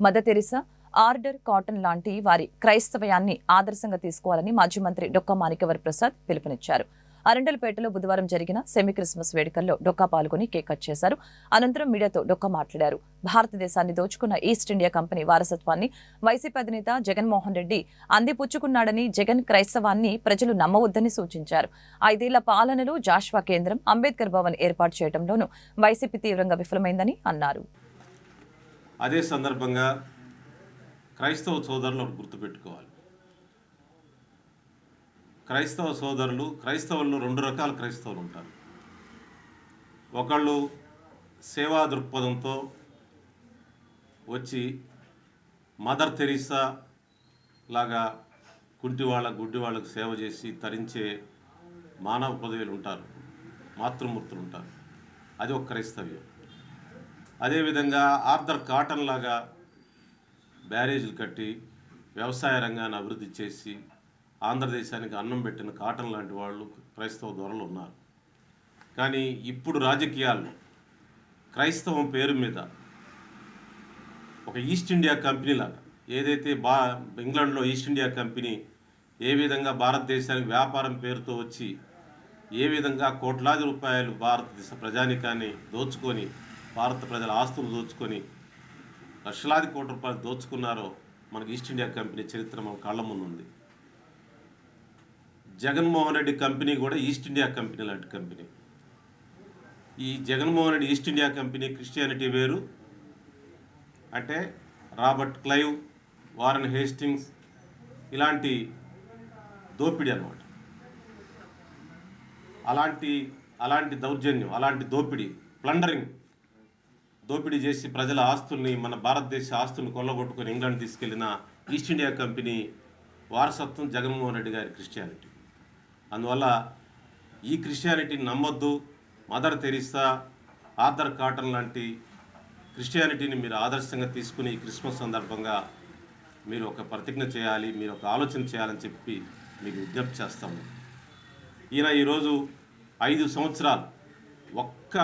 మదతెరిసా Teresa order cotton లాంటి వారి క్రైస్తవయాన్ని ఆదర్శంగా తీసుకోవాలని మాజీ మంత్రి డొక్కా మాణికవర్ ప్రసాద్ పిలుపునిచ్చారు. అరండలపేటలో బుధవారం జరిగిన సెమీ క్రిస్మస్ వేడుకల్లో డొక్కా పాల్గొని కేక్ కట్ చేశారు. అనంతరం మీడియాతో డొక్కా మాట్లాడారు. భారతదేశాన్ని దోచుకున్న ఈస్ట్ ఇండియా కంపెనీ వారసత్వాన్ని వైసీపీ అధినేత జగన్మోహన్ రెడ్డి అందిపుచ్చుకున్నాడని జగన్ క్రైస్తవాన్ని ప్రజలు నమ్మవద్దని సూచించారు. ఐదేళ్ళ పాలనలో జాష్వా కేంద్రం అంబేద్కర్ భవన్ ఏర్పాటు చేయడంలోనూ వైసీపీ తీవ్రంగా విఫలమైందని అన్నారు. అదే సందర్భంగా క్రైస్తవ సోదరులు ఒకటి గుర్తుపెట్టుకోవాలి. క్రైస్తవ సోదరులు క్రైస్తవుల్లో రెండు రకాల క్రైస్తవులు ఉంటారు. ఒకళ్ళు సేవా దృక్పథంతో వచ్చి మదర్ తెరీసా లాగా కుంటి వాళ్ళ గుడ్డి వాళ్ళకు సేవ చేసి తరించే మానవ పదవులు ఉంటారు మాతృమూర్తులు ఉంటారు. అది ఒక క్రైస్తవ్యం. అదేవిధంగా ఆర్థర్ కాటన్ లాగా బ్యారేజీలు కట్టి వ్యవసాయ రంగాన్ని అభివృద్ధి చేసి ఆంధ్రదేశానికి అన్నం పెట్టిన కాటన్ లాంటి వాళ్ళు క్రైస్తవ దొరలు ఉన్నారు. కానీ ఇప్పుడు రాజకీయాల్లో క్రైస్తవం పేరు మీద ఒక ఈస్ట్ ఇండియా కంపెనీ లాగా ఏదైతే బా ఇంగ్లాండ్లో ఈస్ట్ ఇండియా కంపెనీ ఏ విధంగా భారతదేశానికి వ్యాపారం పేరుతో వచ్చి ఏ విధంగా కోట్లాది రూపాయలు భారతదేశ ప్రజానికాన్ని దోచుకొని భారత ప్రజల ఆస్తులు దోచుకొని లక్షలాది కోట్ల రూపాయలు దోచుకున్నారో మనకి ఈస్ట్ ఇండియా కంపెనీ చరిత్ర మన కళ్ళ ముందుంది జగన్మోహన్ రెడ్డి కంపెనీ కూడా ఈస్ట్ ఇండియా కంపెనీ లాంటి కంపెనీ. ఈ Jaganmohan Reddy East India company Christianity వేరు. అంటే రాబర్ట్ క్లైవ్ వారన్ హేస్టింగ్స్ ఇలాంటి దోపిడీ అన్నమాట. అలాంటి అలాంటి దౌర్జన్యం అలాంటి దోపిడీ ప్లండరింగ్ దోపిడీ చేసి ప్రజల ఆస్తుల్ని మన భారతదేశ ఆస్తుల్ని కొల్లగొట్టుకుని ఇంగ్లాండ్ తీసుకెళ్ళిన ఈస్ట్ ఇండియా కంపెనీ వారసత్వం జగన్మోహన్ రెడ్డి గారి క్రిస్టియానిటీ. అందువల్ల ఈ క్రిస్టియానిటీని నమ్మొద్దు మదర్ తెరిసా ఆర్థర్ కాటన్ లాంటి క్రిస్టియానిటీని మీరు ఆదర్శంగా తీసుకుని ఈ క్రిస్మస్ సందర్భంగా మీరు ఒక ప్రతిజ్ఞ చేయాలి మీరు ఒక ఆలోచన చేయాలని చెప్పి మీకు విజ్ఞప్తి చేస్తాము. ఈయన ఈరోజు ఐదు సంవత్సరాలు ఒక్క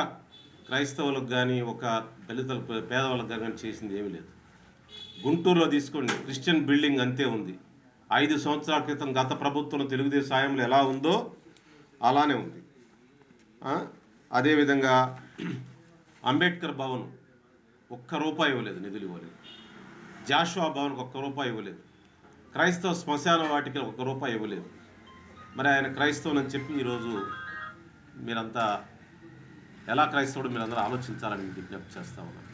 క్రైస్తవులకు కానీ ఒక దళితుల పేదవాళ్ళకు కానీ చేసింది ఏమీ లేదు. గుంటూరులో తీసుకోండి. క్రిస్టియన్ బిల్డింగ్ అంతే ఉంది. ఐదు సంవత్సరాల క్రితం గత ప్రభుత్వం తెలుగుదేశం సాయంలో ఎలా ఉందో అలానే ఉంది. అదేవిధంగా అంబేద్కర్ భవన్ ఒక్క రూపాయి ఇవ్వలేదు నిధులు ఇవ్వలేదు. జాషువా భవన్కి ఒక్క రూపాయి ఇవ్వలేదు. క్రైస్తవ శ్మశాన వాటికి ఒక్క రూపాయి ఇవ్వలేదు. మరి ఆయన క్రైస్తవునని అని చెప్పి ఈరోజు మీరంతా ఎలా క్రైస్తవుడు మీరందరూ ఆలోచించాలని విజ్ఞప్తి చేస్తా ఉన్నాను.